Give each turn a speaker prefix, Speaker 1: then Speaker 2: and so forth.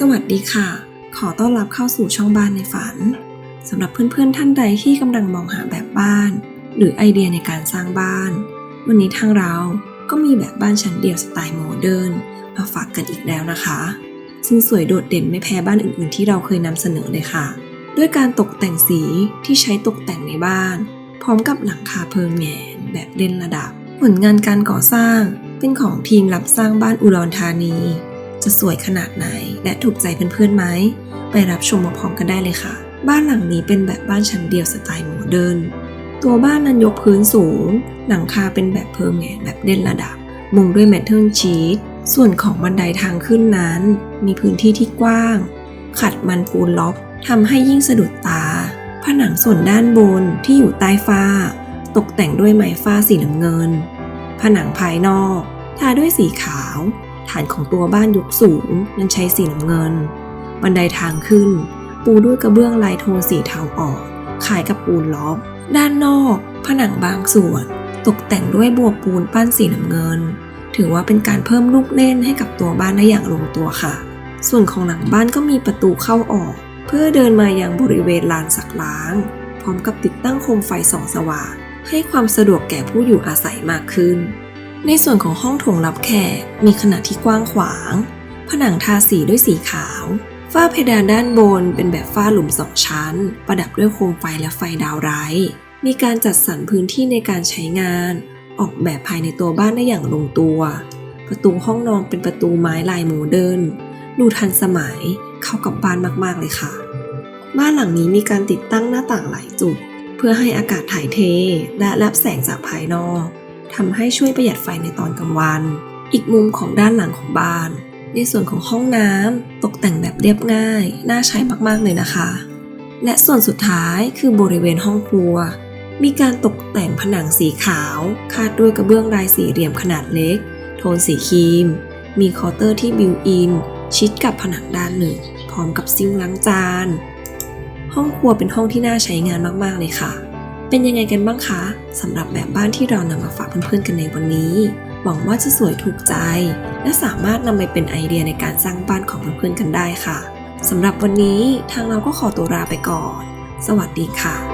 Speaker 1: สวัสดีค่ะ ขอต้อนรับเข้าสู่ช่องบ้านในฝันสำหรับเพื่อนๆท่านใดที่กำลังมองหาแบบบ้าน หรือไอเดียในการสร้างบ้าน วันนี้ทางเราก็มีแบบบ้านชั้นเดียวสไตล์โมเดิร์นมาฝากกันอีกแล้วนะคะซึ่งสวยโดดเด่นไม่แพ้บ้านอื่นๆ ที่เราเคยนำเสนอเลยค่ะ ด้วยการตกแต่งสีที่ใช้ตกแต่งในบ้าน พร้อมกับหลังคาเพลิงแหงนแบบเล่นระดับ ผลงานการก่อสร้างเป็นของทีมรับสร้างบ้านอุดรธานี จะสวยขนาดไหน และถูกใจเพื่อนๆไหม ไปรับชมมาพร้อมกันได้เลยค่ะ บ้านหลังนี้เป็นแบบบ้านชั้นเดียวสไตล์โมเดิร์น ตัวบ้านนั้นยกพื้นสูง หลังคาเป็นแบบเพิงแงแบบเด่นระดับ มุงด้วยแมทเทิลชีตส่วนของบันไดทางขึ้นนั้น มีพื้นที่ที่กว้าง ขัดมันปูนล็อกทำให้ยิ่งสะดุดตา ผนังส่วนด้านบนที่อยู่ใต้ฝ้า ตกแต่งด้วยไม้ฝ้าสีน้ำเงิน ผนังภายนอก ทาด้วยสีขาว ฐานของตัวบ้านยกสูงนั้นใช้สีน้ำเงิน บันไดทางขึ้น ปูด้วยกระเบื้องลายโทนสีเทาอ่อนคล้ายกับปูนล็อบด้านนอก ผนังบางส่วน ตกแต่งด้วยบัวปูนปั้นสีน้ำเงิน ถือว่าเป็นการเพิ่มลูกเล่นให้กับตัวบ้านได้อย่างลงตัวค่ะ ส่วนของหลังบ้านก็มีประตูเข้าออก เพื่อเดินมายังบริเวณลานสักล้าง พร้อมกับติดตั้งโคมไฟส่องสว่างให้ความสะดวกแก่ผู้อยู่อาศัยมากขึ้น ในส่วนของห้องโถงรับแขกมีขนาดที่กว้างขวาง ผนังทาสีด้วยสีขาว ฝ้าเพดานด้านบนเป็นแบบฝ้าหลุมสองชั้น ประดับด้วยโคมไฟและไฟดาวไร้ มีการจัดสรรพื้นที่ในการใช้งาน ออกแบบภายในตัวบ้านได้อย่างลงตัว ประตูห้องนอนเป็นประตูไม้ลายโมเดิร์นดูทันสมัยเข้ากับบ้านมากๆเลยค่ะ บ้านหลังนี้มีการติดตั้งหน้าต่างหลายจุด เพื่อให้อากาศถ่ายเทและรับแสงจากภายนอก ทำให้ช่วยประหยัดไฟในตอนกลางวัน อีกมุมของด้านหลังของบ้าน ในส่วนของห้องน้ำตกแต่งแบบเรียบง่าย น่าใช้มากๆเลยนะคะ และส่วนสุดท้ายคือบริเวณห้องครัว มีการตกแต่งผนังสีขาว คาดด้วยกระเบื้องลายสี่เหลี่ยมขนาดเล็ก โทนสีครีม มีเคาน์เตอร์ที่บิวอิน ชิดกับผนังด้านหนึ่ง พร้อมกับซิงค์ล้างจาน ห้องครัวเป็นห้องที่น่าใช้งานมากๆเลยค่ะ เป็นยังไงกันบ้างคะสำหรับแบบบ้านที่เรานำมาฝากเพื่อนๆกันในวันนี้ หวังว่าจะสวยถูกใจ และสามารถนำไปเป็นไอเดียในการสร้างบ้านของเพื่อนๆกันได้ค่ะสำหรับวันนี้ทางเราก็ขอตัวลาไปก่อน สวัสดีค่ะ